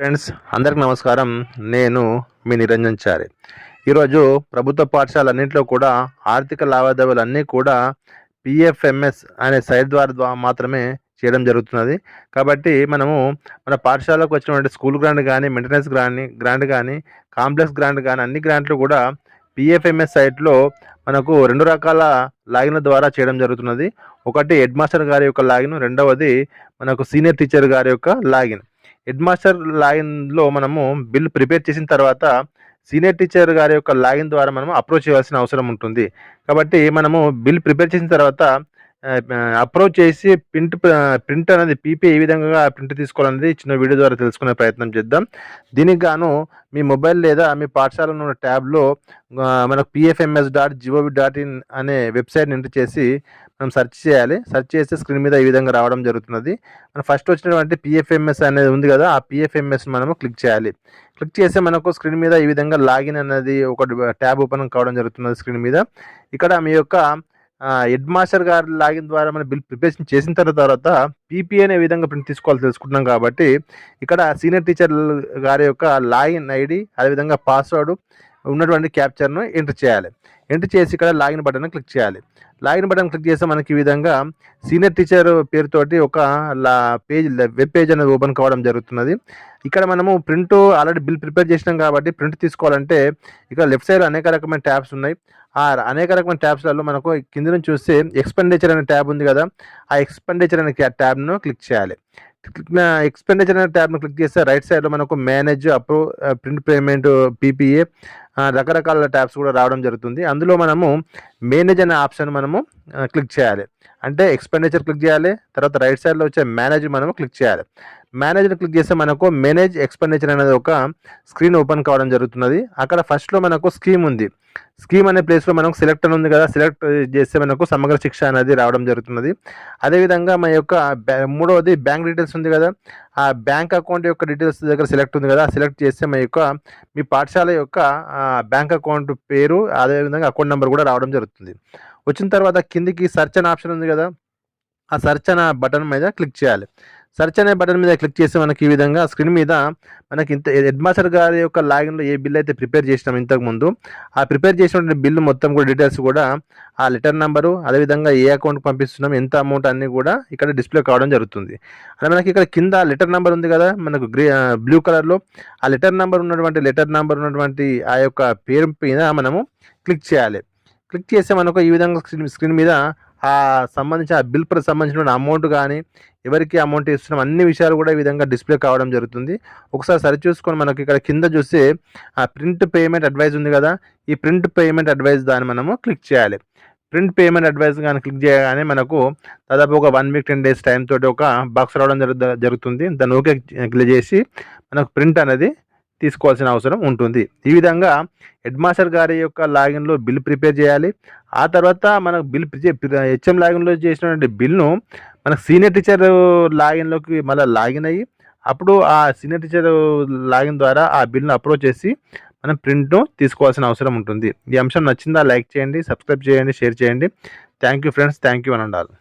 Friends అందరికి నమస్కారం. నేను మీ నిరంజన్ చారి. ఈరోజు ప్రభుత్వ పాఠశాలన్నింటిలో కూడా ఆర్థిక లావాదేవీలు అన్నీ కూడా పిఎఫ్ఎంఎస్ అనే సైట్ ద్వారా మాత్రమే చేయడం జరుగుతున్నది. కాబట్టి మనము మన పాఠశాలకు వచ్చినటువంటి స్కూల్ గ్రాంట్ కానీ మెయింటెనెన్స్ గ్రాంట్ గ్రాంట్ కానీ కాంప్లెక్స్ గ్రాంట్ కానీ అన్ని గ్రాంట్లు కూడా పిఎఫ్ఎంఎస్ సైట్లో మనకు రెండు రకాల లాగిన్ల ద్వారా చేయడం జరుగుతున్నది. ఒకటి హెడ్ మాస్టర్ గారి యొక్క లాగిన్ రెండవది మనకు సీనియర్ టీచర్ గారి యొక్క లాగిన్. హెడ్ మాస్టర్ లాగిన్లో మనము బిల్ ప్రిపేర్ చేసిన తర్వాత సీనియర్ టీచర్ గారి యొక్క లాగిన్ ద్వారా మనం అప్రోచ్ చేయాల్సిన అవసరం ఉంటుంది. కాబట్టి మనము బిల్ ప్రిపేర్ చేసిన తర్వాత అప్రోచ్ చేసి ప్రింట్ ప్రింట్ అనేది పీపీ ఏ విధంగా ప్రింట్ తీసుకోవాలనేది చిన్న వీడియో ద్వారా తెలుసుకునే ప్రయత్నం చేద్దాం. దీనికి గాను మీ మొబైల్ లేదా మీ పాఠశాలలో ఉన్న ట్యాబ్లో మనకు PFMS dot GOV dot in అనే వెబ్సైట్ని ఎంటర్ చేసి మనం సెర్చ్ చేయాలి. సెర్చ్ చేస్తే స్క్రీన్ మీద ఈ విధంగా రావడం జరుగుతున్నది. మనం ఫస్ట్ వచ్చినటువంటి పిఎఫ్ఎంఎస్ అనేది ఉంది కదా ఆ పిఎఫ్ఎంఎస్ మనము క్లిక్ చేయాలి. క్లిక్ చేస్తే మనకు స్క్రీన్ మీద ఈ విధంగా లాగిన్ అనేది ఒక ట్యాబ్ ఓపెన్ కావడం జరుగుతున్నది స్క్రీన్ మీద. ఇక్కడ మీ యొక్క హెడ్ మాస్టర్ గారి లాగిన్ ద్వారా మనం బిల్ ప్రిపరేషన్ చేసిన తర్వాత పీపీ అనే విధంగా ప్రింట్ తీసుకోవాలి తెలుసుకుంటున్నాం కాబట్టి ఇక్కడ సీనియర్ టీచర్ గారి యొక్క లాగిన్ ఐడి అదేవిధంగా పాస్వర్డ్ ఉన్నటువంటి క్యాప్చర్ను ఎంటర్ చేయాలి. ఎంటర్ చేసి ఇక్కడ లాగిన్ బటన్ క్లిక్ చేయాలి. లాగిన్ బటన్ క్లిక్ చేస్తే మనకి ఈ విధంగా సీనియర్ టీచర్ పేరుతోటి ఒక లా పేజ్ వెబ్ పేజ్ అనేది ఓపెన్ కావడం జరుగుతున్నది. ఇక్కడ మనము ప్రింట్ ఆల్రెడీ బిల్ ప్రిపేర్ చేసినాం కాబట్టి ప్రింట్ తీసుకోవాలంటే ఇక్కడ లెఫ్ట్ సైడ్ అనేక రకమైన ట్యాబ్స్ ఉన్నాయి. ఆ అనేక రకమైన ట్యాబ్స్లలో మనకు కింద నుంచి చూస్తే ఎక్స్పెండిచర్ అనే ట్యాబ్ ఉంది కదా ఆ ఎక్స్పెండిచర్ అనే ట్యాబ్ను క్లిక్ చేయాలి. ఎక్స్పెండిచర్ అనే ట్యాబ్ను క్లిక్ చేస్తే రైట్ సైడ్లో మనకు manage approve print payment PPA రకరకాల ట్యాబ్స్ కూడా రావడం జరుగుతుంది. అందులో మనము మేనేజ్ అనే ఆప్షన్ మనము uh, క్లిక్ చేయాలి. అంటే ఎక్స్పెండిచర్ క్లిక్ చేయాలి. తర్వాత రైట్ సైడ్లో వచ్చే మేనేజ్ మనము క్లిక్ చేయాలి. మేనేజ్ని క్లిక్ చేస్తే మనకు మేనేజ్ ఎక్స్పెండిచర్ అనేది ఒక స్క్రీన్ ఓపెన్ కావడం జరుగుతున్నది. అక్కడ ఫస్ట్లో మనకు స్కీమ్ ఉంది. స్కీమ్ అనే ప్లేస్లో మనకు సెలెక్ట్ అని ఉంది కదా సెలెక్ట్ చేస్తే మనకు సమగ్ర శిక్ష అనేది రావడం జరుగుతున్నది. అదేవిధంగా మన యొక్క మూడవది బ్యాంక్ డీటెయిల్స్ ఉంది కదా ఆ బ్యాంక్ అకౌంట్ యొక్క డీటెయిల్స్ దగ్గర సెలెక్ట్ ఉంది కదా సెలెక్ట్ చేస్తే మన యొక్క మీ పాఠశాల యొక్క బ్యాంక్ అకౌంట్ పేరు అదేవిధంగా అకౌంట్ నెంబర్ కూడా రావడం జరుగుతుంది. వచ్చిన తర్వాత కిందికి సర్చ్ అనే ఆప్షన్ ఉంది కదా ఆ సర్చ్ అనే బటన్ మీద క్లిక్ చేయాలి. సర్చ్ అనే బటన్ మీద క్లిక్ చేస్తే మనకి ఈ విధంగా స్క్రీన్ మీద మనకి ఇంత హెడ్ మాస్టర్ గారి యొక్క లాగిన్లో ఏ బిల్ అయితే ప్రిపేర్ చేసినాం ఇంతకు ముందు ఆ ప్రిపేర్ చేసినటువంటి బిల్లు మొత్తం కూడా డీటెయిల్స్ కూడా ఆ లెటర్ నెంబరు అదేవిధంగా ఏ అకౌంట్కి పంపిస్తున్నాం ఎంత అమౌంట్ అన్నీ కూడా ఇక్కడ డిస్ప్లే కావడం జరుగుతుంది. అలా మనకి ఇక్కడ కింద లెటర్ నెంబర్ ఉంది కదా మనకు గ్రీ బ్లూ కలర్లో ఆ లెటర్ నెంబర్ ఉన్నటువంటి లెటర్ నెంబర్ ఉన్నటువంటి ఆ యొక్క పేరు మీద మనము క్లిక్ చేయాలి. క్లిక్ చేస్తే మనకు ఈ విధంగా స్క్రీన్ స్క్రీన్ మీద ఆ సంబంధించిన ఆ బిల్ సంబంధించిన అమౌంట్ కానీ ఎవరికి అమౌంట్ ఇస్తున్నాం అన్ని విషయాలు కూడా ఈ విధంగా డిస్ప్లే కావడం జరుగుతుంది. ఒకసారి సరి చూసుకొని మనకి ఇక్కడ కింద చూస్తే ఆ ప్రింట్ పేమెంట్ అడ్వైజ్ ఉంది కదా ఈ ప్రింట్ పేమెంట్ అడ్వైజ్ దాన్ని మనము క్లిక్ చేయాలి. ప్రింట్ పేమెంట్ అడ్వైస్ కానీ క్లిక్ చేయగానే మనకు దాదాపు ఒక one week ten days time తోటి ఒక బాక్స్ రావడం జరుగు జరుగుతుంది. దాన్ని ఓకే క్లిక్ చేసి మనకు ప్రింట్ అనేది తీసుకోవాల్సిన అవసరం ఉంటుంది. ఈ విధంగా హెడ్ మాస్టర్ గారి యొక్క లాగిన్లో బిల్ ప్రిపేర్ చేయాలి. ఆ తర్వాత మనకు బిల్ హెచ్ఎం లాగిన్లో చేసినటువంటి బిల్ను మనకు సీనియర్ టీచర్ లాగిన్లోకి మళ్ళీ లాగిన్ అయ్యి అప్పుడు ఆ సీనియర్ టీచర్ లాగిన్ ద్వారా ఆ బిల్ను అప్రోచ్ చేసి మనం ప్రింట్ను తీసుకోవాల్సిన అవసరం ఉంటుంది. ఈ అంశం నచ్చిందా లైక్ చేయండి సబ్స్క్రైబ్ చేయండి షేర్ చేయండి. Thank you friends thank you అని ఉండాలి